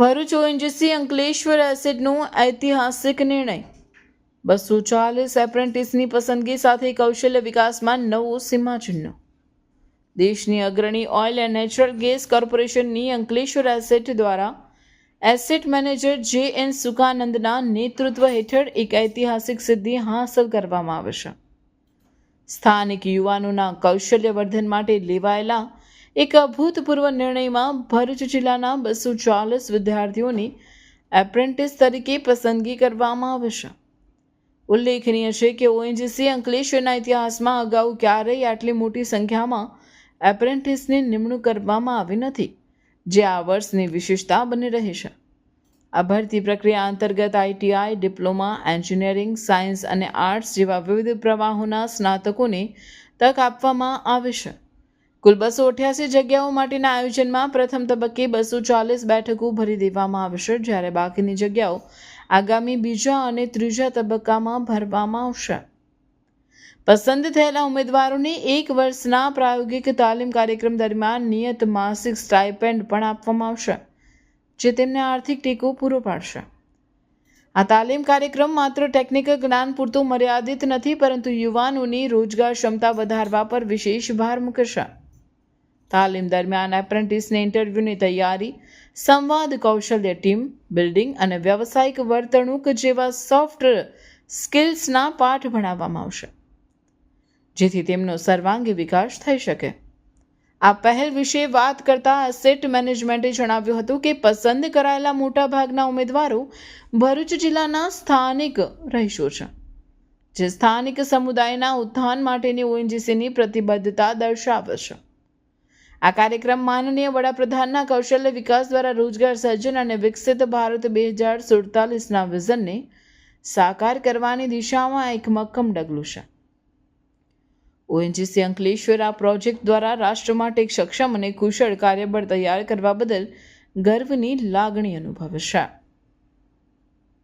Bharuch ONGC Ankleshwar એસિડનું ઐતિહાસિક નિર્ણય. બસો ચાલીસ એપ્રેન્ટિસની પસંદગી સાથે કૌશલ્ય વિકાસમાં નવું સીમાચિહ્ન. દેશની અગ્રણી ઓઇલ એન્ડ નેચરલ ગેસ કોર્પોરેશનની અંકલેશ્વર એસેટ દ્વારા એસેટ મેનેજર જે એન સુકાનંદના નેતૃત્વ હેઠળ એક ઐતિહાસિક સિદ્ધિ હાંસલ કરવામાં આવશે સ્થાનિક યુવાનોના કૌશલ્યવર્ધન માટે લેવાયેલા એક અભૂતપૂર્વ નિર્ણયમાં ભરૂચ જિલ્લાના બસો ચાલીસ વિદ્યાર્થીઓની એપ્રેન્ટિસ તરીકે પસંદગી કરવામાં આવશે ઉલ્લેખનીય છે કે ઓએનજીસી અંકલેશ્વરના ઇતિહાસમાં અગાઉ ક્યારેય આટલી મોટી સંખ્યામાં એપ્રેન્ટિસની નિમણૂક કરવામાં આવી નથી, જે આ વર્ષની વિશેષતા બની રહી છે. આ ભરતી પ્રક્રિયા અંતર્ગત આઈટીઆઈ ડિપ્લોમા, એન્જિનિયરિંગ, સાયન્સ અને આર્ટ્સ જેવા વિવિધ પ્રવાહોના સ્નાતકોને તક આપવામાં આવે છે. કુલ બસો અઠ્યાસી જગ્યાઓ માટેના આયોજનમાં પ્રથમ તબક્કે બસો ચાલીસ બેઠકો ભરી દેવામાં આવશે. જ્યારે બાકીની જગ્યાઓ આગામી બીજા અને ત્રીજા તબક્કામાં ભરવામાં આવશે. પસંદ થયેલા ઉમેદવારોને એક વર્ષના પ્રાયોગિક તાલીમ કાર્યક્રમ દરમિયાન નિયત માસિક સ્ટાઇપેન્ડ પણ આપવામાં આવશે, જે તેમને આર્થિક ટેકો પૂરો પાડશે. આ તાલીમ કાર્યક્રમ માત્ર ટેકનિકલ જ્ઞાન પૂરતું મર્યાદિત નથી, પરંતુ યુવાનોની રોજગાર ક્ષમતા વધારવા પર વિશેષ ભાર મૂકશે. તાલીમ દરમિયાન એપ્રેન્ટિસને ઇન્ટરવ્યૂની તૈયારી, સંવાદ કૌશલ્ય ટીમ બિલ્ડિંગ અને વ્યવસાયિક વર્તણૂક જેવા સોફ્ટ સ્કિલ્સના પાઠ ભણાવવામાં આવશે. જેથી તેમનો સર્વાંગી વિકાસ થઈ શકે. આ પહેલ વિશે વાત કરતા એસેટ મેનેજમેન્ટે જણાવ્યું હતું કે પસંદ કરાયેલા મોટાભાગના ઉમેદવારો ભરૂચ જિલ્લાના સ્થાનિક રહીશો છે. જે સ્થાનિક સમુદાયના ઉત્થાન માટેની ઓએનજીસીની પ્રતિબદ્ધતા દર્શાવે છે. આ કાર્યક્રમ માનનીય વડાપ્રધાનના કૌશલ્ય વિકાસ દ્વારા રોજગાર સર્જન અને વિકસિત ભારત બે હજાર સુડતાલીસના વિઝનને સાકાર કરવાની દિશામાં એક મક્કમ ડગલું છે. ઓએનજીસી અંકલેશ્વર આ પ્રોજેક્ટ દ્વારા રાષ્ટ્ર માટે એક સક્ષમ અને કુશળ કાર્યબળ તૈયાર કરવા બદલ ગર્વની લાગણી અનુભવે છે.